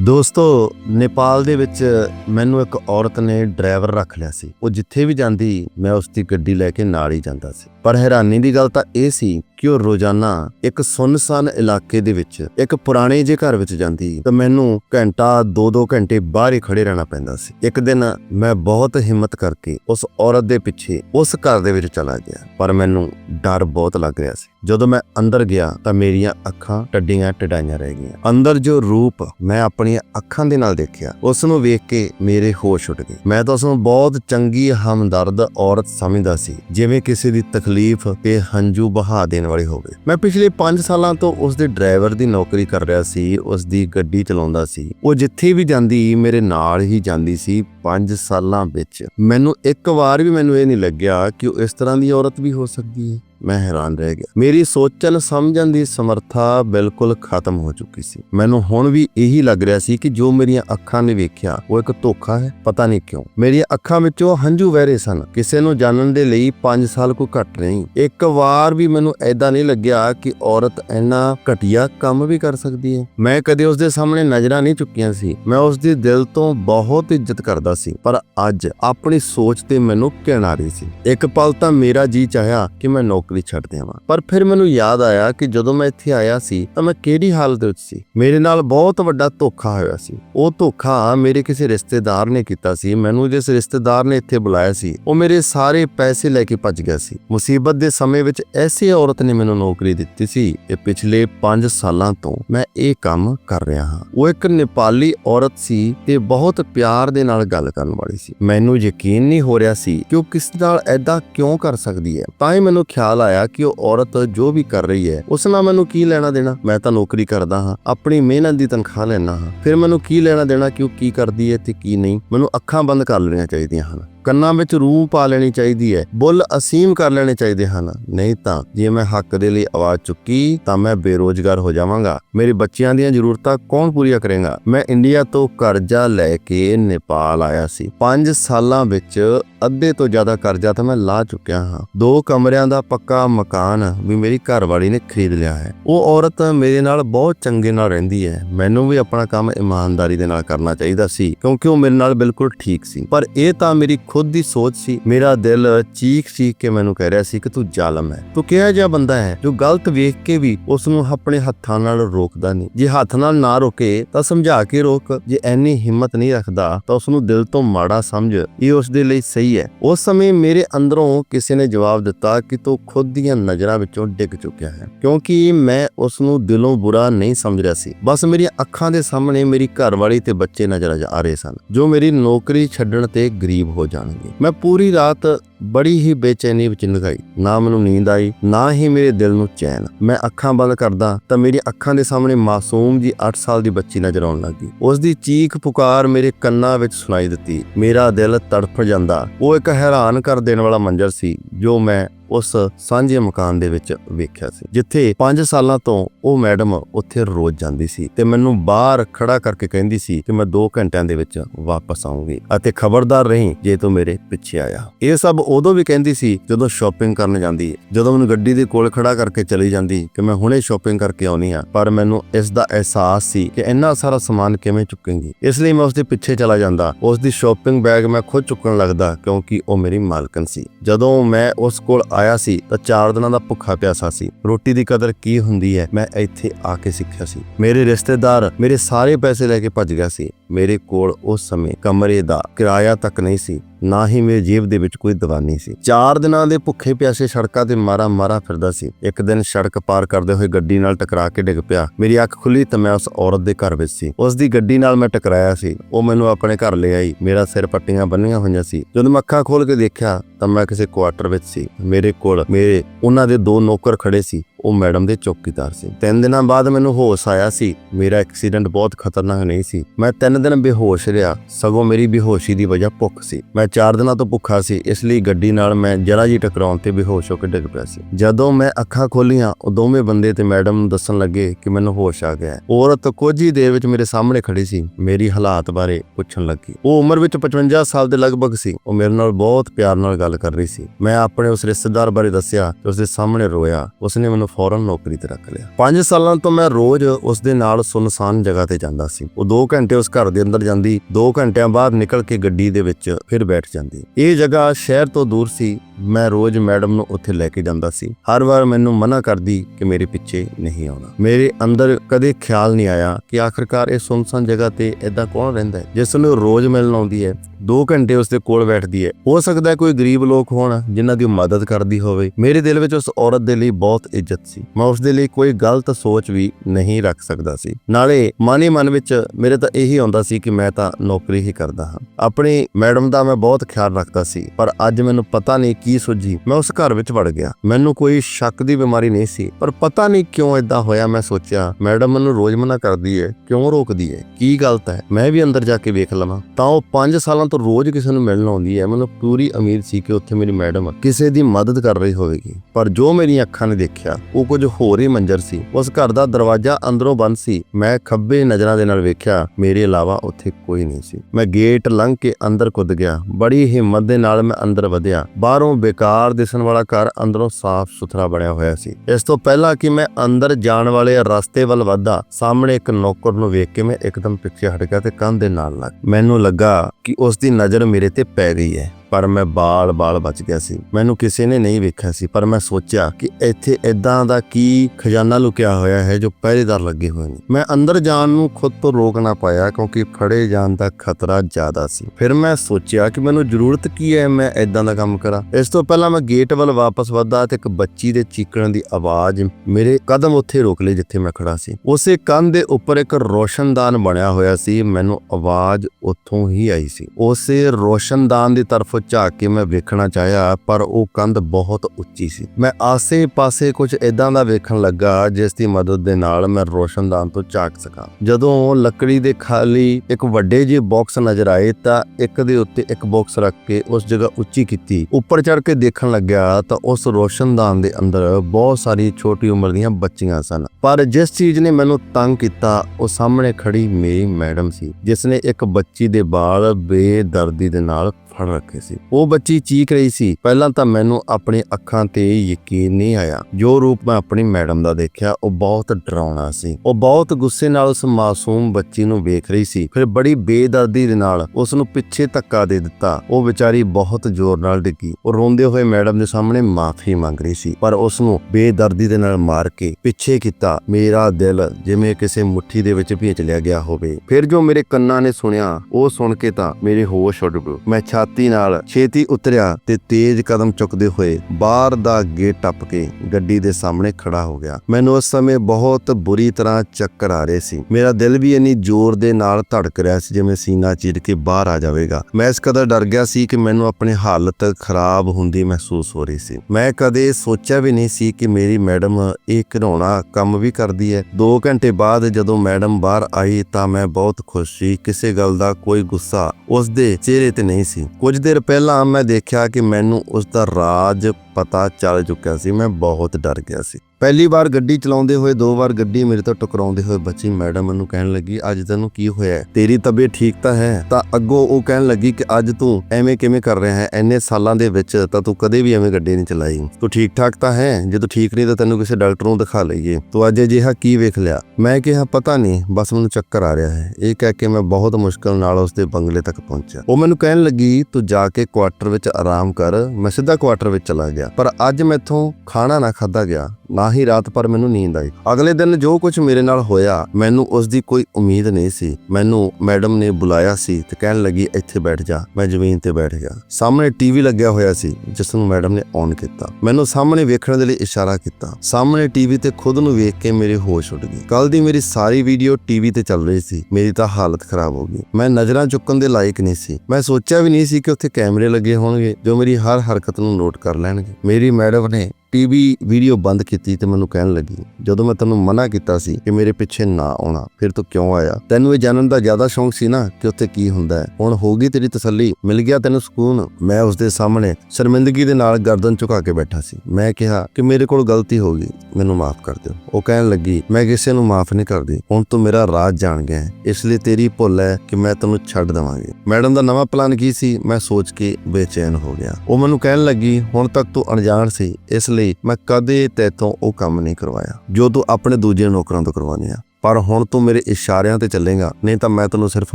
ਦੋਸਤੋ, ਨੇਪਾਲ ਦੇ ਵਿੱਚ ਮੈਨੂੰ ਇੱਕ ਔਰਤ ਨੇ ਡਰਾਈਵਰ ਰੱਖ ਲਿਆ ਸੀ। ਉਹ ਜਿੱਥੇ ਵੀ ਜਾਂਦੀ, ਮੈਂ ਉਸ ਦੀ ਗੱਡੀ ਲੈ ਕੇ ਨਾਲ ਹੀ ਜਾਂਦਾ ਸੀ। ਪਰ ਹੈਰਾਨੀ ਦੀ ਗੱਲ ਤਾਂ ਇਹ ਸੀ ਕਿ ਉਹ ਰੋਜ਼ਾਨਾ ਇੱਕ ਸੁੰਨਸਾਨ ਇਲਾਕੇ ਦੇ ਵਿੱਚ, ਇੱਕ ਪੁਰਾਣੇ ਜੇ ਘਰ ਵਿੱਚ ਜਾਂਦੀ, ਤਾਂ ਮੈਨੂੰ ਘੰਟਾ 2-2 ਘੰਟੇ ਬਾਹਰ ਹੀ ਖੜੇ ਰਹਿਣਾ ਪੈਂਦਾ ਸੀ। ਇੱਕ ਦਿਨ ਮੈਂ ਬਹੁਤ ਹਿੰਮਤ ਕਰਕੇ ਉਸ ਔਰਤ ਦੇ ਪਿੱਛੇ ਉਸ ਘਰ ਦੇ ਵਿੱਚ ਚਲਾ ਗਿਆ, ਪਰ ਮੈਨੂੰ ਡਰ ਬਹੁਤ ਲੱਗ ਰਿਹਾ ਸੀ। ਜਦੋਂ ਮੈਂ ਅੰਦਰ ਗਿਆ, ਤਾਂ ਮੇਰੀਆਂ ਅੱਖਾਂ ਟੱਡੀਆਂ ਟਡਾਈਆਂ ਰਹਿ ਗਈਆਂ। ਅੰਦਰ ਜੋ ਰੂਪ ਮੈਂ ਆਪਣੀਆਂ ਅੱਖਾਂ ਦੇ ਨਾਲ ਦੇਖਿਆ, ਉਸ ਨੂੰ ਵੇਖ ਕੇ ਮੇਰੇ ਹੋਸ਼ ਉੱਡ ਗਏ। ਮੈਂ ਤਾਂ ਉਸ ਨੂੰ ਬਹੁਤ ਚੰਗੀ ਹਮਦਰਦ ਔਰਤ ਸਮਝਦਾ ਸੀ, ਜਿਵੇਂ ਕਿਸੇ ਦੀ ਤਕਲੀਫ ਤੇ ਹੰਝੂ ਬਹਾ ਦੇਣ ਵਾਲੀ ਹੋਵੇ ਮੈਂ ਪਿਛਲੇ 5 ਸਾਲਾਂ ਤੋਂ ਉਸ ਦੇ ਡਰਾਈਵਰ ਦੀ ਨੌਕਰੀ ਕਰ ਰਿਹਾ ਸੀ ਉਸ ਦੀ ਗੱਡੀ ਚਲਾਉਂਦਾ ਸੀ। ਉਹ ਜਿੱਥੇ ਵੀ ਜਾਂਦੀ, ਮੇਰੇ ਨਾਲ ਹੀ ਜਾਂਦੀ ਸੀ 5 ਸਾਲਾਂ ਵਿੱਚ। ਮੈਨੂੰ ਇੱਕ ਵਾਰ ਵੀ ਮੈਨੂੰ ਇਹ ਨਹੀਂ ਲੱਗਿਆ ਕਿ ਉਹ ਇਸ ਤਰ੍ਹਾਂ ਦੀ ਔਰਤ ਵੀ ਹੋ ਸਕਦੀ ਹੈ। ਮੈਂ ਹੈਰਾਨ ਰਹਿ ਗਿਆ। ਮੇਰੀ ਸੋਚਣ, ਸਮਝਣ ਦੀ ਸਮਰੱਥਾ ਬਿਲਕੁਲ ਖਤਮ ਹੋ ਚੁੱਕੀ ਸੀ। ਮੈਨੂੰ ਹੁਣ ਵੀ ਇਹੀ ਲੱਗ ਰਿਹਾ ਸੀ ਕਿ ਜੋ ਮੇਰੀਆਂ ਅੱਖਾਂ ਨੇ ਵੇਖਿਆ, ਉਹ ਇੱਕ ਧੋਖਾ ਹੈ, ਪਤਾ ਨਹੀਂ ਕਿਉਂ। ਮੇਰੀਆਂ ਅੱਖਾਂ ਵਿੱਚੋਂ ਹੰਝੂ ਵਹਿ ਰਹੇ ਸਨ। ਕਿਸੇ ਨੂੰ ਜਾਣਨ ਦੇ ਲਈ 5 ਸਾਲ ਕੋ ਘੱਟ ਨਹੀਂ। ਇੱਕ ਵਾਰ ਵੀ ਮੈਨੂੰ ਐਦਾਂ ਨਹੀਂ ਲੱਗਿਆ ਕਿ ਔਰਤ ਇੰਨਾ ਘਟੀਆ ਕੰਮ ਵੀ ਕਰ ਸਕਦੀ ਹੈ। ਮੈਂ ਕਦੇ ਉਸ ਦੇ ਸਾਹਮਣੇ ਨਜ਼ਰਾਂ ਨਹੀਂ ਚੁੱਕੀਆਂ ਸੀ। ਮੈਂ ਉਸ ਦੀ ਦਿਲ ਤੋਂ ਬਹੁਤ ਇੱਜ਼ਤ ਕਰਦਾ ਸੀ। ਪਰ ਅੱਜ ਆਪਣੀ ਸੋਚ ਤੇ ਮੈਨੂੰ ਘਿਣ ਆ ਰਹੀ ਸੀ। ਇੱਕ ਪਲ ਤਾਂ ਮੇਰਾ ਜੀ ਚਾਹਿਆ ਕਿ ਮੈਂ ਨੌਕਰੀ ਛੱਡ ਦੇਵਾਂ। ਪਰ ਫਿਰ ਮੈਨੂੰ ਯਾਦ ਆਇਆ ਕਿ ਜਦੋਂ ਮੈਂ ਇੱਥੇ ਆਇਆ ਸੀ, ਤਾਂ ਮੈਂ ਕਿਹੜੀ ਹਾਲਤ ਵਿੱਚ ਸੀ? ਮੇਰੇ ਨਾਲ ਬਹੁਤ ਵੱਡਾ ਧੋਖਾ ਹੋਇਆ ਸੀ। ਉਹ ਧੋਖਾ ਮੇਰੇ ਕਿਸੇ ਰਿਸ਼ਤੇਦਾਰ ਨੇ ਕੀਤਾ ਸੀ। ਮੈਨੂੰ ਜਿਸ ਰਿਸ਼ਤੇਦਾਰ ਨੇ ਇੱਥੇ ਬੁਲਾਇਆ ਸੀ, ਉਹ ਮੇਰੇ ਸਾਰੇ ਪੈਸੇ ਲੈ ਕੇ ਭੱਜ ਗਿਆ ਸੀ। ਮੁਸੀਬਤ ਦੇ ਸਮੇਂ ਵਿੱਚ ਐਸੀ ਔਰਤ ਨੇ ਮੈਨੂੰ ਨੌਕਰੀ ਦਿੱਤੀ ਸੀ। ਤੇ ਪਿਛਲੇ 5 ਸਾਲਾਂ ਤੋਂ ਮੈਂ ਇਹ ਕੰਮ ਕਰ ਰਿਹਾ ਹਾਂ। ਉਹ ਇੱਕ ਨੇਪਾਲੀ ਔਰਤ ਸੀ ਤੇ ਬਹੁਤ ਪਿਆਰ ਦੇ ਨਾਲ ਗੱਲ ਕਰਨ ਵਾਲੀ ਸੀ। ਮੈਨੂੰ ਯਕੀਨ ਨਹੀਂ ਹੋ ਰਿਹਾ ਸੀ ਕਿ ਉਹ ਕਿਸ ਨਾਲ ਐਦਾਂ ਕਿਉਂ ਕਰ ਸਕਦੀ ਹੈ। ਤਾਂ ਹੀ ਮੈਨੂੰ ਖਿਆਲ ਆਇਆ ਕਿ ਉਹ ਔਰਤ ਜੋ ਵੀ ਕਰ ਰਹੀ ਹੈ, ਉਸ ਨਾਲ ਮੈਨੂੰ ਕੀ ਲੈਣਾ ਦੇਣਾ? ਮੈਂ ਤਾਂ ਨੌਕਰੀ ਕਰਦਾ ਹਾਂ, ਆਪਣੀ ਮਿਹਨਤ ਦੀ ਤਨਖਾਹ ਲੈਣਾ ਹਾਂ। ਫਿਰ ਮੈਨੂੰ ਕੀ ਲੈਣਾ ਦੇਣਾ ਕਿ ਉਹ ਕੀ ਕਰਦੀ ਹੈ ਤੇ ਕੀ ਨਹੀਂ? ਮੈਨੂੰ ਅੱਖਾਂ ਬੰਦ ਕਰ ਲੈਣੀਆਂ ਚਾਹੀਦੀਆਂ ਹਨ। ਕੰਨਾਂ ਵਿੱਚ ਰੂਹ ਪਾ ਲੈਣੀ ਚਾਹੀਦੀ ਹੈ, ਬੁੱਲ ਅਸੀਮ ਕਰ ਲੈਣੇ ਚਾਹੀਦੇ ਹਨ। ਨਹੀਂ ਤਾਂ ਜੇ ਮੈਂ ਹੱਕ ਦੇ ਲਈ ਆਵਾਜ਼ ਚੁੱਕੀ, ਤਾਂ ਮੈਂ ਬੇਰੋਜ਼ਗਾਰ ਹੋ ਜਾਵਾਂਗਾ। ਮੇਰੇ ਬੱਚਿਆਂ ਦੀਆਂ ਜ਼ਰੂਰਤਾਂ ਕੌਣ ਪੂਰੀਆਂ ਕਰੇਗਾ? ਮੈਂ ਇੰਡੀਆ ਤੋਂ ਕਰਜ਼ਾ ਲੈ ਕੇ ਨੇਪਾਲ ਆਇਆ ਸੀ। 5 ਸਾਲਾਂ ਵਿੱਚ ਅੱਧੇ ਤੋਂ ਜ਼ਿਆਦਾ ਕਰਜ਼ਾ ਤਾਂ ਮੈਂ ਲਾ ਚੁੱਕਿਆ ਹਾਂ। ਦੋ ਕਮਰਿਆਂ ਦਾ ਪੱਕਾ ਮਕਾਨ ਵੀ ਮੇਰੀ ਘਰਵਾਲੀ ਨੇ ਖਰੀਦ ਲਿਆ ਹੈ। ਉਹ ਔਰਤ ਮੇਰੇ ਨਾਲ ਬਹੁਤ ਚੰਗੇ ਨਾਲ ਰਹਿੰਦੀ ਹੈ। ਮੈਨੂੰ ਵੀ ਆਪਣਾ ਕੰਮ ਇਮਾਨਦਾਰੀ ਦੇ ਨਾਲ ਕਰਨਾ ਚਾਹੀਦਾ ਸੀ, ਕਿਉਂਕਿ ਉਹ ਮੇਰੇ ਨਾਲ ਬਿਲਕੁਲ ਠੀਕ ਸੀ। ਪਰ ਇਹ ਤਾਂ ਮੇਰੀ ਖੁਦ ਦੀ ਸੋਚ ਸੀ, ਮੇਰਾ ਦਿਲ ਚੀਖ ਚੀਖ ਕੇ ਮੈਨੂੰ ਕਹਿ ਰਿਹਾ ਸੀ ਕਿ ਤੂੰ ਜ਼ਾਲਮ ਹੈ। ਤੂੰ ਕਿਹਾ ਜਿਹਾ ਬੰਦਾ ਹੈ ਜੋ ਗਲਤ ਵੇਖ ਕੇ ਵੀ ਉਸ ਨੂੰ ਆਪਣੇ ਹੱਥਾਂ ਨਾਲ ਰੋਕਦਾ ਨਹੀਂ। ਜੇ ਹੱਥ ਨਾਲ ਨਾ ਰੋਕੇ, ਤਾਂ ਸਮਝਾ ਕੇ ਰੋਕ। ਜੇ ਐਨੀ ਹਿੰਮਤ ਨਹੀਂ ਰੱਖਦਾ, ਤਾਂ ਉਸ ਨੂੰ ਦਿਲ ਤੋਂ ਮਾੜਾ ਸਮਝ। ਇਹ ਉਸ ਦੇ ਲਈ ਸਹੀ ਹੈ। ਉਸ ਸਮੇਂ ਮੇਰੇ ਅੰਦਰੋਂ ਕਿਸੇ ਨੇ ਜਵਾਬ ਦਿੱਤਾ ਕਿ ਤੂੰ ਖੁਦ ਦੀਆਂ ਨਜ਼ਰਾਂ ਵਿੱਚੋਂ ਡਿੱਗ ਚੁੱਕਿਆ ਹੈ। ਕਿਉਂਕਿ ਮੈਂ ਉਸ ਨੂੰ ਦਿਲੋਂ ਬੁਰਾ ਨਹੀਂ ਸਮਝ ਰਿਹਾ ਸੀ। ਬਸ ਮੇਰੀਆਂ ਅੱਖਾਂ ਦੇ ਸਾਹਮਣੇ ਮੇਰੀ ਘਰਵਾਲੀ ਤੇ ਬੱਚੇ ਨਜ਼ਰ ਆ ਰਹੇ ਸਨ, ਜੋ ਮੇਰੀ ਨੌਕਰੀ ਛੱਡਣ ਤੇ ਗਰੀਬ ਹੋ ਜਾਣ। ਜਾਣਗੇ ਮੈਂ ਪੂਰੀ ਰਾਤ ਬੜੀ ਹੀ ਬੇਚੈਨੀ ਵਿੱਚ ਲਗਾਈ ਨਾ ਮੈਨੂੰ ਨੀਂਦ ਆਈ, ਨਾ ਹੀ ਮੇਰੇ ਦਿਲ ਨੂੰ ਚੈਨ। ਮੈਂ ਅੱਖਾਂ ਬੰਦ ਕਰਦਾ ਤਾਂ ਮੇਰੀ ਅੱਖਾਂ ਦੇ ਸਾਹਮਣੇ ਮਾਸੂਮ ਜੀ 8 ਸਾਲ ਦੀ ਬੱਚੀ ਨਜ਼ਰ ਆਉਣ ਲੱਗੀ। ਉਸ ਦੀ ਚੀਖ ਪੁਕਾਰ ਮੇਰੇ ਕੰਨਾਂ ਵਿੱਚ ਸੁਣਾਈ ਦਿੱਤੀ। ਮੇਰਾ ਦਿਲ ਤੜਫ ਜਾਂਦਾ। ਉਹ ਇੱਕ ਹੈਰਾਨ ਕਰ ਦੇਣ ਵਾਲਾ ਮੰਜ਼ਰ ਸੀ, ਜੋ ਮੈਂ ਉਸ ਸਾਂਝੇ ਮਕਾਨ ਦੇ ਵਿੱਚ ਵੇਖਿਆ ਸੀ। ਜਿੱਥੇ 5 ਸਾਲਾਂ ਤੋਂ ਉਹ ਮੈਡਮ ਉੱਥੇ ਰੋਜ਼ ਜਾਂਦੀ ਸੀ ਤੇ ਮੈਨੂੰ ਬਾਹਰ ਖੜਾ ਕਰਕੇ ਕਹਿੰਦੀ ਸੀ ਕਿ ਮੈਂ 2 ਘੰਟਿਆਂ ਦੇ ਵਿੱਚ ਵਾਪਸ ਆਉਂਗੀ ਅਤੇ ਖਬਰਦਾਰ ਰਹੀਂ ਜੇ ਤੂੰ ਮੇਰੇ ਪਿੱਛੇ ਆਇਆ। ਇਹ ਸਭ ਉਦੋਂ ਵੀ ਕਹਿੰਦੀ ਸੀ, ਜਦੋਂ ਸ਼ਾਪਿੰਗ ਕਰਨ ਜਾਂਦੀ, ਜਦੋਂ ਮੈਨੂੰ ਗੱਡੀ ਦੇ ਕੋਲ ਖੜਾ ਕਰਕੇ ਚਲੀ ਜਾਂਦੀ ਕਿ ਮੈਂ ਹੁਣੇ ਸ਼ਾਪਿੰਗ ਕਰਕੇ ਆਉਣੀ ਆ, ਪਰ ਮੈਨੂੰ ਇਸ ਦਾ ਅਹਿਸਾਸ ਸੀ ਕਿ ਇੰਨਾ ਸਾਰਾ ਸਮਾਨ ਕਿਵੇਂ ਚੁੱਕੇਂਗੀ। ਇਸ ਲਈ ਮੈਂ ਉਸ ਦੇ ਪਿੱਛੇ ਚਲਾ ਜਾਂਦਾ। ਉਸ ਦੀ ਸ਼ਾਪਿੰਗ ਬੈਗ ਮੈਂ ਖੁਦ ਚੁੱਕਣ ਲੱਗਦਾ ਕਿਉਂਕਿ ਉਹ ਮੇਰੀ ਮਾਲਕਨ ਸੀ। ਜਦੋਂ ਮੈਂ ਉਸ ਕੋਲ ਆਇਆ ਸੀ, ਤਾਂ 4 ਦਿਨਾਂ ਦਾ ਭੁੱਖਾ ਪਿਆਸਾ ਸੀ। ਰੋਟੀ ਦੀ ਕਦਰ ਕੀ ਹੁੰਦੀ ਹੈ, ਮੈਂ ਇੱਥੇ ਆ ਕੇ ਸਿੱਖਿਆ ਸੀ। ਮੇਰੇ ਰਿਸ਼ਤੇਦਾਰ ਮੇਰੇ ਸਾਰੇ ਪੈਸੇ ਲੈ ਕੇ ਭੱਜ ਗਿਆ ਸੀ। ਮੇਰੇ ਕੋਲ ਉਸ ਸਮੇਂ ਕਮਰੇ ਦਾ ਕਿਰਾਇਆ ਤੱਕ ਨਹੀਂ ਸੀ। ਨਾ ਹੀ ਮੇਰੇ ਜੇਬ ਦੇ ਵਿੱਚ ਕੋਈ ਦਵਾਨੀ ਸੀ। 4 ਦਿਨਾਂ ਦੇ ਭੁੱਖੇ ਪਿਆਸੇ ਸੜਕਾਂ ਤੇ ਮਾਰਾ ਮਾਰਾ ਫਿਰਦਾ ਸੀ। ਇੱਕ ਦਿਨ ਸੜਕ ਪਾਰ ਕਰਦੇ ਹੋਏ ਗੱਡੀ ਨਾਲ ਟਕਰਾ ਕੇ ਡਿੱਗ ਪਿਆ। ਮੇਰੀ ਅੱਖ ਖੁੱਲੀ ਤਾਂ ਮੈਂ ਉਸ ਔਰਤ ਦੇ ਘਰ ਵਿੱਚ ਸੀ। ਉਸ ਦੀ ਗੱਡੀ ਨਾਲ ਮੈਂ ਟਕਰਾਇਆ ਸੀ। ਉਹ ਮੈਨੂੰ ਆਪਣੇ ਘਰ ਲੈ ਆਈ। ਮੇਰਾ ਸਿਰ ਪੱਟੀਆਂ ਬੰਨੀਆਂ ਹੋਈਆਂ ਸੀ। ਜਦੋਂ ਮੈਂ ਅੱਖਾਂ ਖੋਲ ਕੇ ਦੇਖਿਆ ਤਾਂ ਮੈਂ ਕਿਸੇ ਕੁਆਟਰ ਵਿੱਚ ਸੀ। ਮੇਰੇ ਕੋਲ ਮੇਰੇ, ਉਹਨਾਂ ਦੇ ਦੋ ਨੌਕਰ ਖੜੇ ਸੀ। ਉਹ ਮੈਡਮ ਦੇ ਚੌਕੀਦਾਰ ਸੀ। ਤਿੰਨ ਦਿਨਾਂ ਬਾਅਦ ਮੈਨੂੰ ਹੋਸ਼ ਆਇਆ ਸੀ। ਮੇਰਾ ਐਕਸੀਡੈਂਟ ਬਹੁਤ ਖਤਰਨਾਕ ਨਹੀਂ ਸੀ। ਮੈਂ ਤਿੰਨ ਦਿਨ ਬੇਹੋਸ਼ ਰਿਹਾ। ਸਗੋਂ ਮੇਰੀ ਬੇਹੋਸ਼ੀ ਦੀ ਵਜ੍ਹਾ ਭੁੱਖ ਸੀ। ਮੈਂ ਚਾਰ ਦਿਨਾਂ ਤੋਂ ਭੁੱਖਾ ਸੀ। ਇਸ ਲਈ ਗੱਡੀ ਨਾਲ ਮੈਂ ਜਰਾ ਜੀ ਟਕਰਾਉਣ ਤੇ ਬੇਹੋਸ਼ ਹੋ ਕੇ ਡਿੱਗ ਪਿਆ ਸੀ। ਜਦੋਂ ਮੈਂ ਅੱਖਾਂ ਖੋਲੀਆਂ, ਉਹ ਦੋਵੇਂ ਬੰਦੇ ਤੇ ਮੈਡਮ ਨੂੰ ਦੱਸਣ ਲੱਗੇ ਕਿ ਮੈਨੂੰ ਹੋਸ਼ ਆ ਗਿਆ ਔਰਤ ਕੁਝ ਹੀ ਦੇਰ ਵਿੱਚ ਮੇਰੇ ਸਾਹਮਣੇ ਖੜੀ ਸੀ। ਮੇਰੀ ਹਾਲਾਤ ਬਾਰੇ ਪੁੱਛਣ ਲੱਗੀ। ਉਹ ਉਮਰ ਵਿੱਚ 55 ਸਾਲ ਦੇ ਲਗਭਗ ਸੀ। ਉਹ ਮੇਰੇ ਨਾਲ ਬਹੁਤ ਪਿਆਰ ਨਾਲ ਗੱਲ ਕਰ ਰਹੀ ਸੀ। ਮੈਂ ਆਪਣੇ ਉਸ ਰਿਸ਼ਤੇਦਾਰ ਬਾਰੇ ਦੱਸਿਆ ਤੇ ਉਸ ਦੇ ਸਾਹਮਣੇ ਰੋਇਆ। ਉਸਨੇ ਮੈਨੂੰ ਫੌਰਨ ਨੌਕਰੀ ਤੇ ਰੱਖ ਲਿਆ। 5 ਸਾਲਾਂ ਤੋਂ ਮੈਂ ਰੋਜ਼ ਉਸ ਦੇ ਨਾਲ ਸੁਨਸਾਨ ਜਗ੍ਹਾ ਤੇ ਜਾਂਦਾ ਸੀ। ਉਹ 2 ਘੰਟੇ ਉਸ ਘਰ ਦੇ ਅੰਦਰ ਜਾਂਦੀ 2 ਘੰਟਿਆਂ ਬਾਅਦ ਨਿਕਲ ਕੇ ਗੱਡੀ ਦੇ ਵਿੱਚ ਫਿਰ ਬੈਠ ਜਾਂਦੀ। ਇਹ ਜਗ੍ਹਾ ਸ਼ਹਿਰ ਤੋਂ ਦੂਰ ਸੀ। ਮੈਂ ਰੋਜ਼ ਮੈਡਮ ਨੂੰ ਉੱਥੇ ਲੈ ਕੇ ਜਾਂਦਾ ਸੀ। ਹਰ ਵਾਰ ਮੈਨੂੰ ਮਨਾ ਕਰਦੀ ਕਿ ਮੇਰੇ ਪਿੱਛੇ ਨਹੀਂ ਆਉਣਾ। ਮੇਰੇ ਅੰਦਰ ਕਦੇ ਖਿਆਲ ਨਹੀਂ ਆਇਆ ਕਿ ਆਖਰਕਾਰ ਇਹ ਸੁਨਸਾਨ ਜਗ੍ਹਾ ਤੇ ਐਦਾਂ ਕੌਣ ਰਹਿੰਦਾ ਹੈ? ਜਿਸ ਨੂੰ ਰੋਜ਼ ਮਿਲਣ ਆਉਂਦੀ ਹੈ 2 ਘੰਟੇ ਉਸ ਦੇ ਕੋਲ ਬੈਠਦੀ ਹੈ। ਹੋ ਸਕਦਾ ਕੋਈ ਗਰੀਬ ਲੋਕ ਹੋਣ, ਜਿਨ੍ਹਾਂ ਦੀ ਮਦਦ ਕਰਦੀ ਹੋਵੇ। ਮੇਰੇ ਦਿਲ ਵਿੱਚ ਉਸ ਔਰਤ ਦੇ ਲਈ ਬਹੁਤ ਇੱਜ਼ਤ ਸੀ। ਮੈਂ ਉਸ ਦੇ ਲਈ ਕੋਈ ਗਲਤ ਸੋਚ ਵੀ ਨਹੀਂ ਰੱਖ ਸਕਦਾ ਸੀ। ਨਾਲੇ ਮਨ ਹੀ ਮਨ ਵਿੱਚ ਮੇਰੇ ਤਾਂ ਇਹੀ ਆਉਂਦਾ ਸੀ ਕਿ ਮੈਂ ਤਾਂ ਨੌਕਰੀ ਹੀ ਕਰਦਾ ਹਾਂ। ਆਪਣੀ ਮੈਡਮ ਦਾ ਮੈਂ ਬਹੁਤ ਖਿਆਲ ਰੱਖਦਾ ਸੀ, ਪਰ ਅੱਜ ਮੈਨੂੰ ਪਤਾ ਨਹੀਂ ਕੀ ਸੁੱਝੀ। ਮੈਂ ਉਸ ਘਰ ਵਿੱਚ ਵੜ ਗਿਆ। ਮੈਨੂੰ ਕੋਈ ਸ਼ੱਕ ਦੀ ਬਿਮਾਰੀ ਨਹੀਂ ਸੀ, ਪਰ ਪਤਾ ਨਹੀਂ ਕਿਉਂ ਇਦਾਂ ਹੋਇਆ ਮੈਂ ਸੋਚਿਆ, ਮੈਡਮ ਮੈਨੂੰ ਰੋਜ਼ ਮਨਾ ਕਰਦੀ ਹੈ ਕਿਉਂ ਰੋਕਦੀ ਹੈ ਕੀ ਗਲਤ ਹੈ? ਮੈਂ ਵੀ ਅੰਦਰ ਜਾ ਕੇ ਵੇਖ ਲਵਾਂ। ਤਾਂ ਉਹ 5 ਸਾਲਾਂ ਤੋਂ ਰੋਜ਼ ਕਿਸੇ ਨੂੰ ਮਿਲਣ ਆਉਂਦੀ ਹੈ ਮੈਨੂੰ ਪੂਰੀ ਉਮੀਦ ਸੀ ਕਿ ਉੱਥੇ ਮੇਰੀ ਮੈਡਮ ਕਿਸੇ ਦੀ ਮਦਦ ਕਰ ਰਹੀ ਹੋਵੇਗੀ। ਪਰ ਜੋ ਮੇਰੀਆਂ ਅੱਖਾਂ ਨੇ ਦੇਖਿਆ ਉਹ ਕੁਝ ਹੋਰ ਹੀ ਮੰਜ਼ਰ ਸੀ। ਉਸ ਘਰ ਦਾ ਦਰਵਾਜ਼ਾ ਅੰਦਰੋਂ ਬੰਦ ਸੀ। ਮੈਂ ਖੱਬੇ ਨਜ਼ਰਾਂ ਦੇ ਨਾਲ ਵੇਖਿਆ, ਮੇਰੇ ਇਲਾਵਾ ਉੱਥੇ ਕੋਈ ਨਹੀਂ ਸੀ। ਮੈਂ ਗੇਟ ਲੰਘ ਕੇ ਅੰਦਰ ਕੁੱਦ ਗਿਆ। ਬੜੀ ਹਿੰਮਤ ਦੇ ਨਾਲ ਮੈਂ ਅੰਦਰ ਵਧਿਆ। ਬਾਹਰੋਂ ਬੇਕਾਰ ਦਿਸਣ ਵਾਲਾ ਘਰ ਅੰਦਰੋਂ ਸਾਫ਼ ਸੁਥਰਾ ਬਣਿਆ ਹੋਇਆ ਸੀ। ਇਸ ਤੋਂ ਪਹਿਲਾਂ ਕਿ ਮੈਂ ਅੰਦਰ ਜਾਣ ਵਾਲੇ ਰਸਤੇ ਵੱਲ ਵਧਾ ਸਾਹਮਣੇ ਇੱਕ ਨੌਕਰ ਨੂੰ ਵੇਖ ਕੇ ਮੈਂ ਇੱਕਦਮ ਪਿੱਛੇ ਹਟ ਗਿਆ ਤੇ ਕੰਧ ਦੇ ਨਾਲ ਲੱਗ ਮੈਨੂੰ ਲੱਗਾ ਕਿ ਉਸ ਦੀ ਨਜ਼ਰ ਮੇਰੇ ਤੇ ਪੈ ਗਈ ਹੈ। ਪਰ ਮੈਂ ਬਾਲ-ਬਾਲ ਬਚ ਗਿਆ ਸੀ। ਮੈਨੂੰ ਕਿਸੇ ਨੇ ਨਹੀਂ ਵੇਖਿਆ ਸੀ, ਪਰ ਮੈਂ ਸੋਚਿਆ ਕਿ ਇੱਥੇ ਇਦਾਂ ਦਾ ਕੀ ਖਜ਼ਾਨਾ ਲੁਕਿਆ ਹੋਇਆ ਹੈ ਜੋ ਪਹਿਰੇਦਾਰ ਲੱਗੇ ਹੋਏ ਨੇ। ਮੈਂ ਅੰਦਰ ਜਾਣ ਨੂੰ ਖੁਦ ਤੋਂ ਰੋਕ ਨਾ ਪਾਇਆ ਕਿਉਂਕਿ ਫੜੇ ਜਾਣ ਦਾ ਖਤਰਾ ਜ਼ਿਆਦਾ ਸੀ। ਫਿਰ ਮੈਂ ਸੋਚਿਆ ਕਿ ਮੈਨੂੰ ਜ਼ਰੂਰਤ ਕੀ ਹੈ ਮੈਂ ਇਦਾਂ ਦਾ ਕੰਮ ਕਰਾਂ। ਇਸ ਤੋਂ ਪਹਿਲਾਂ ਮੈਂ ਗੇਟ ਵੱਲ ਵਾਪਸ ਵਧਾ ਤੇ ਇੱਕ ਬੱਚੀ ਦੇ ਚੀਕਣ ਦੀ ਆਵਾਜ਼ ਮੇਰੇ ਕਦਮ ਉੱਥੇ ਰੋਕ ਲਏ ਜਿੱਥੇ ਮੈਂ ਖੜਾ ਸੀ। ਉਸੇ ਕੰਧ ਦੇ ਉੱਪਰ ਇੱਕ ਰੋਸ਼ਨਦਾਨ ਬਣਿਆ ਹੋਇਆ ਸੀ। ਮੈਨੂੰ ਆਵਾਜ਼ ਉੱਥੋਂ ਹੀ ਆਈ ਸੀ। ਉਸੇ ਰੋਸ਼ਨਦਾਨ ਦੀ ਤਰਫ ਝਾਕ ਕੇ ਮੈਂ ਵੇਖਣਾ ਚਾਹਿਆ, ਪਰ ਉਹ ਕੰਧ ਬਹੁਤ ਉੱਚੀ ਸੀ। ਮੈਂ ਆਸੇ-ਪਾਸੇ ਕੁਝ ਇਦਾਂ ਦਾ ਵੇਖਣ ਲੱਗਾ, ਜਿਸ ਦੀ ਮਦਦ ਦੇ ਨਾਲ ਮੈਂ ਰੋਸ਼ਨਦਾਨ ਤੋਂ ਝਾਕ ਸਕਾਂ। ਜਦੋਂ ਲੱਕੜੀ ਦੇ ਖਾਲੀ ਇੱਕ ਵੱਡੇ ਜਿਹੇ ਬਾਕਸ ਨਜ਼ਰ ਆਏ, ਤਾਂ ਇੱਕ ਦੇ ਉੱਤੇ ਇੱਕ ਬਾਕਸ ਰੱਖ ਕੇ ਉਸ ਜਗ੍ਹਾ ਉੱਚੀ ਕੀਤੀ। ਉੱਪਰ ਚੜ ਕੇ ਦੇਖਣ ਲੱਗਿਆ, ਤਾਂ ਉਸ ਰੋਸ਼ਨਦਾਨ ਦੇ ਅੰਦਰ ਬਹੁਤ ਸਾਰੀ ਛੋਟੀ ਉਮਰ ਦੀਆਂ ਬੱਚੀਆਂ ਸਨ। ਪਰ ਜਿਸ ਚੀਜ਼ ਨੇ ਮੈਨੂੰ ਤੰਗ ਕੀਤਾ, ਉਹ ਸਾਹਮਣੇ ਖੜੀ ਮੇਰੀ ਮੈਡਮ ਸੀ, ਜਿਸ ਨੇ ਇੱਕ ਬੱਚੀ ਦੇ ਵਾਲ ਬੇਦਰਦੀ ਦੇ ਨਾਲ ਫੜ ਰੱਖੇ ਸੀ। ਉਹ ਬੱਚੀ ਚੀਕ ਰਹੀ ਸੀ। ਪਹਿਲਾਂ ਤਾਂ ਮੈਨੂੰ ਆਪਣੇ ਅੱਖਾਂ ਤੇ ਯਕੀਨ ਨਹੀਂ ਆਇਆ। ਜੋ ਰੂਪ ਮੈਂ ਆਪਣੀ ਮੈਡਮ ਦਾ ਦੇਖਿਆ, ਉਹ ਬਹੁਤ ਡਰਾਉਣਾ ਸੀ। ਉਹ ਬਹੁਤ ਗੁੱਸੇ ਨਾਲ ਉਸ ਮਾਸੂਮ ਬੱਚੀ ਨੂੰ ਵੇਖ ਰਹੀ ਸੀ। ਫਿਰ ਬੜੀ ਬੇਦਰਦੀ ਦੇ ਨਾਲ ਉਸ ਨੂੰ ਪਿੱਛੇ ਧੱਕਾ ਦੇ ਦਿੱਤਾ। ਉਹ ਵਿਚਾਰੀ ਬਹੁਤ ਜ਼ੋਰ ਨਾਲ ਡਿੱਗੀ। ਉਹ ਰੋਂਦੇ ਹੋਏ ਮੈਡਮ ਦੇ ਸਾਹਮਣੇ ਮਾਫੀ ਮੰਗ ਰਹੀ ਸੀ। ਪਰ ਉਸ ਨੂੰ ਬੇਦਰਦੀ ਦੇ ਨਾਲ ਮਾਰ ਕੇ ਪਿੱਛੇ ਕੀਤਾ। ਮੇਰਾ ਦਿਲ ਜਿਵੇਂ ਕਿਸੇ ਮੁੱਠੀ ਦੇ ਵਿੱਚ ਭੇਜ ਲਿਆ ਗਿਆ ਹੋਵੇ। ਫਿਰ ਜੋ ਮੇਰੇ ਕੰਨਾਂ ਨੇ ਸੁਣਿਆ, ਉਹ ਸੁਣ ਕੇ ਤਾਂ ਮੇਰੇ ਹੋਸ਼ ਉੱਡ ਗਏ। ਮੈਂ ਛਾਤੀ ਨਾਲ ਛੇਤੀ ਉਤਰਿਆ ਤੇ ਤੇਜ਼ ਕਦਮ ਚੁੱਕਦੇ ਹੋਏ ਬਾਹਰ ਦਾ ਗੇਟ ਟੱਪ ਕੇ ਗੱਡੀ ਦੇ ਸਾਹਮਣੇ ਖੜਾ ਹੋ ਗਿਆ। ਮੈਨੂੰ ਉਸ ਸਮੇਂ ਬਹੁਤ ਬੁਰੀ ਤਰ੍ਹਾਂ ਚੱਕਰ ਆ ਰਹੇ ਸੀ। ਮੇਰਾ ਦਿਲ ਵੀ ਇੰਨੀ ਜ਼ੋਰ ਦੇ ਨਾਲ ਧੜਕ ਰਿਹਾ ਸੀ ਜਿਵੇਂ ਸੀਨਾ ਚੀਰ ਕੇ ਬਾਹਰ ਆ ਜਾਵੇਗਾ। ਮੈਂ ਇਸ ਕਦਰ ਡਰ ਗਿਆ ਸੀ ਕਿ ਮੈਨੂੰ ਆਪਣੀ ਹਾਲਤ ਖਰਾਬ ਹੁੰਦੀ ਮਹਿਸੂਸ ਹੋ ਰਹੀ ਸੀ। ਮੈਂ ਕਦੇ ਸੋਚਿਆ ਵੀ ਨਹੀਂ ਸੀ ਕਿ ਮੇਰੀ ਮੈਡਮ ਇਹ ਘਿਨਾਉਣਾ ਕੰਮ ਵੀ ਕਰਦੀ ਹੈ। 2 ਘੰਟੇ ਬਾਅਦ ਜਦੋਂ ਮੈਡਮ ਬਾਹਰ ਆਈ ਤਾਂ ਮੈਂ ਬਹੁਤ ਖੁਸ਼ ਸੀ। ਕਿਸੇ ਗੱਲ ਦਾ ਕੋਈ ਗੁੱਸਾ ਉਸ ਦੇ ਚਿਹਰੇ ਤੇ ਨਹੀਂ ਸੀ। ਕੁਝ ਦੇਰ ਪਹਿਲਾਂ ਮੈਂ ਦੇਖਿਆ ਕਿ ਮੈਨੂੰ ਉਸ ਦਾ ਰਾਜ ਪਤਾ ਚੱਲ ਚੁੱਕਿਆ ਸੀ, ਮੈਂ ਬਹੁਤ ਡਰ ਗਿਆ ਸੀ। ਪਹਿਲੀ ਵਾਰ ਗੱਡੀ ਚਲਾਉਂਦੇ ਹੋਏ, ਦੋ ਵਾਰ ਗੱਡੀ ਮੇਰੇ ਤੋਂ ਟਕਰਾਉਂਦੇ ਹੋਏ ਬੱਚੀ। ਮੈਡਮ ਮੈਨੂੰ ਕਹਿਣ ਲੱਗੀ, ਅੱਜ ਤੈਨੂੰ ਕੀ ਹੋਇਆ? ਤੇਰੀ ਤਬੀਅਤ ਠੀਕ ਤਾਂ ਹੈ? ਤਾਂ ਅੱਗੋਂ ਉਹ ਕਹਿਣ ਲੱਗੀ ਕਿ ਅੱਜ ਤੂੰ ਐਵੇਂ ਕਿਵੇਂ ਕਰ ਰਿਹਾ ਹੈ? ਇੰਨੇ ਸਾਲਾਂ ਦੇ ਵਿੱਚ ਤਾਂ ਤੂੰ ਕਦੇ ਵੀ ਐਵੇਂ ਗੱਡੀ ਨਹੀਂ ਚਲਾਈ। ਤੂੰ ਠੀਕ ਠਾਕ ਤਾਂ ਹੈ? ਜੇ ਤੂੰ ਠੀਕ ਨਹੀਂ ਤਾਂ ਤੈਨੂੰ ਕਿਸੇ ਡਾਕਟਰ ਨੂੰ ਦਿਖਾ ਲਈਏ। ਤੂੰ ਅੱਜ ਅਜਿਹਾ ਕੀ ਵੇਖ ਲਿਆ? ਮੈਂ ਕਿਹਾ, ਪਤਾ ਨਹੀਂ, ਬਸ ਮੈਨੂੰ ਚੱਕਰ ਆ ਰਿਹਾ ਹੈ। ਇਹ ਕਹਿ ਕੇ ਮੈਂ ਬਹੁਤ ਮੁਸ਼ਕਲ ਨਾਲ ਉਸ ਦੇ ਬੰਗਲੇ ਤੱਕ ਪਹੁੰਚਿਆ। ਉਹ ਮੈਨੂੰ ਕਹਿਣ ਲੱਗੀ, ਤੂੰ ਜਾ ਕੇ ਕੁਆਟਰ ਵਿੱਚ ਆਰਾਮ ਕਰ। ਮੈਂ ਸਿੱਧਾ ਕੁਆਟਰ ਵਿੱਚ ਚਲਾ ਗਿਆ। ਪਰ ਅੱਜ ਮੈਥੋਂ ਖਾਣਾ ਨਾ ਖਾਦਾ ਗਿਆ, ਨਾ ਹੀ ਰਾਤ ਪਰ ਮੈਨੂੰ ਨੀਂਦ ਆਈ। ਅਗਲੇ ਦਿਨ ਜੋ ਕੁਝ ਮੇਰੇ ਨਾਲ ਹੋਇਆ, ਮੈਨੂੰ ਉਸ ਦੀ ਕੋਈ ਉਮੀਦ ਨਹੀਂ ਸੀ। ਮੈਨੂੰ ਮੈਡਮ ਨੇ ਬੁਲਾਇਆ ਸੀ ਤੇ ਕਹਿਣ ਲੱਗੀ, ਇੱਥੇ ਬੈਠ ਜਾ, ਮੈਂ ਜ਼ਮੀਨ ਤੇ ਬੈਠ ਗਿਆ। ਸਾਹਮਣੇ ਟੀਵੀ ਲੱਗਿਆ ਹੋਇਆ ਸੀ ਜਿਸ ਨੂੰ ਮੈਡਮ ਨੇ ਔਨ ਕੀਤਾ। ਮੈਨੂੰ ਸਾਹਮਣੇ ਵੇਖਣ ਦੇ ਲਈ ਇਸ਼ਾਰਾ ਕੀਤਾ। ਸਾਹਮਣੇ ਟੀਵੀ ਤੇ ਖੁਦ ਨੂੰ ਵੇਖ ਕੇ ਮੇਰੇ ਹੋਸ਼ ਉੱਡ ਗਈ ਕੱਲ ਦੀ ਮੇਰੀ ਸਾਰੀ ਵੀਡੀਓ ਟੀਵੀ ਤੇ ਚੱਲ ਰਹੀ ਸੀ। ਮੇਰੀ ਤਾਂ ਹਾਲਤ ਖਰਾਬ ਹੋ ਗਈ। ਮੈਂ ਨਜ਼ਰਾਂ ਚੁੱਕਣ ਦੇ ਲਾਇਕ ਨਹੀਂ ਸੀ। ਮੈਂ ਸੋਚਿਆ ਵੀ ਨਹੀਂ ਸੀ ਕਿ ਉੱਥੇ ਕੈਮਰੇ ਲੱਗੇ ਹੋਣਗੇ, ਜੋ ਮੇਰੀ ਹਰ ਹਰਕਤ ਨੂੰ ਨੋਟ ਕਰ ਲੈਣਗੇ। ਮੇਰੀ ਮੈਡਮ ਨੇ ਟੀਵੀ ਵੀਡੀਓ ਬੰਦ ਕੀਤੀ ਤੇ ਮੈਨੂੰ ਕਹਿਣ ਲੱਗੀ ਜਦੋਂ ਮੈਂ ਤੈਨੂੰ ਮਨਾ ਕੀਤਾ ਸੀ ਕਿ ਮੇਰੇ ਪਿੱਛੇ ਨਾ ਆਉਣਾ ਫਿਰ ਤੂੰ ਕਿਉਂ ਆਇਆ? ਤੈਨੂੰ ਇਹ ਜਾਣਨ ਦਾ ਜ਼ਿਆਦਾ ਸ਼ੌਂਕ ਸੀ ਨਾ ਕਿ ਉੱਥੇ ਕੀ ਹੁੰਦਾ ਹੈ। ਹੁਣ ਹੋ ਗਈ ਤੇਰੀ ਤਸੱਲੀ ਮਿਲ ਗਿਆ ਤੈਨੂੰ ਸਕੂਨ ਮੈਂ ਉਸ ਦੇ ਸਾਹਮਣੇ ਸ਼ਰਮਿੰਦਗੀ ਦੇ ਨਾਲ ਗਰਦਨ ਝੁਕਾ ਕੇ ਬੈਠਾ ਸੀ। ਮੈਂ ਕਿਹਾ ਕਿ ਮੇਰੇ ਕੋਲ ਗਲਤੀ ਹੋ ਗਈ ਮੈਨੂੰ ਮਾਫ ਕਰ ਦਿਓ। ਉਹ ਕਹਿਣ ਲੱਗੀ ਮੈਂ ਕਿਸੇ ਨੂੰ ਮਾਫ ਨਹੀਂ ਕਰਦੀ ਹੁਣ ਤੂੰ ਮੇਰਾ ਰਾਜ ਜਾਣ ਗਿਆ ਹੈ, ਇਸ ਲਈ ਤੇਰੀ ਭੁੱਲ ਹੈ ਕਿ ਮੈਂ ਤੈਨੂੰ ਛੱਡ ਦਵਾਂਗੀ। ਮੈਡਮ ਦਾ ਨਵਾਂ ਪਲਾਨ ਕੀ ਸੀ? ਮੈਂ ਸੋਚ ਕੇ ਬੇਚੈਨ ਹੋ ਗਿਆ। ਉਹ ਮੈਨੂੰ ਕਹਿਣ ਲੱਗੀ ਹੁਣ ਤੱਕ ਤੂੰ ਅਣਜਾਣ ਸੀ ਇਸ ਲਈ ਲਈ ਮੈਂ ਕਦੇ ਤੇਥੋਂ ਉਹ ਕੰਮ ਨਹੀਂ ਕਰਵਾਇਆ, ਜੋ ਤੂੰ ਆਪਣੇ ਦੂਜੇ ਨੌਕਰਾਂ ਤੋਂ ਕਰਵਾਉਂਦੇ ਆ। ਪਰ ਹੁਣ ਤੂੰ ਮੇਰੇ ਇਸ਼ਾਰਿਆਂ ਤੇ ਚੱਲੇਗਾ, ਨਹੀਂ ਤਾਂ ਮੈਂ ਤੈਨੂੰ ਸਿਰਫ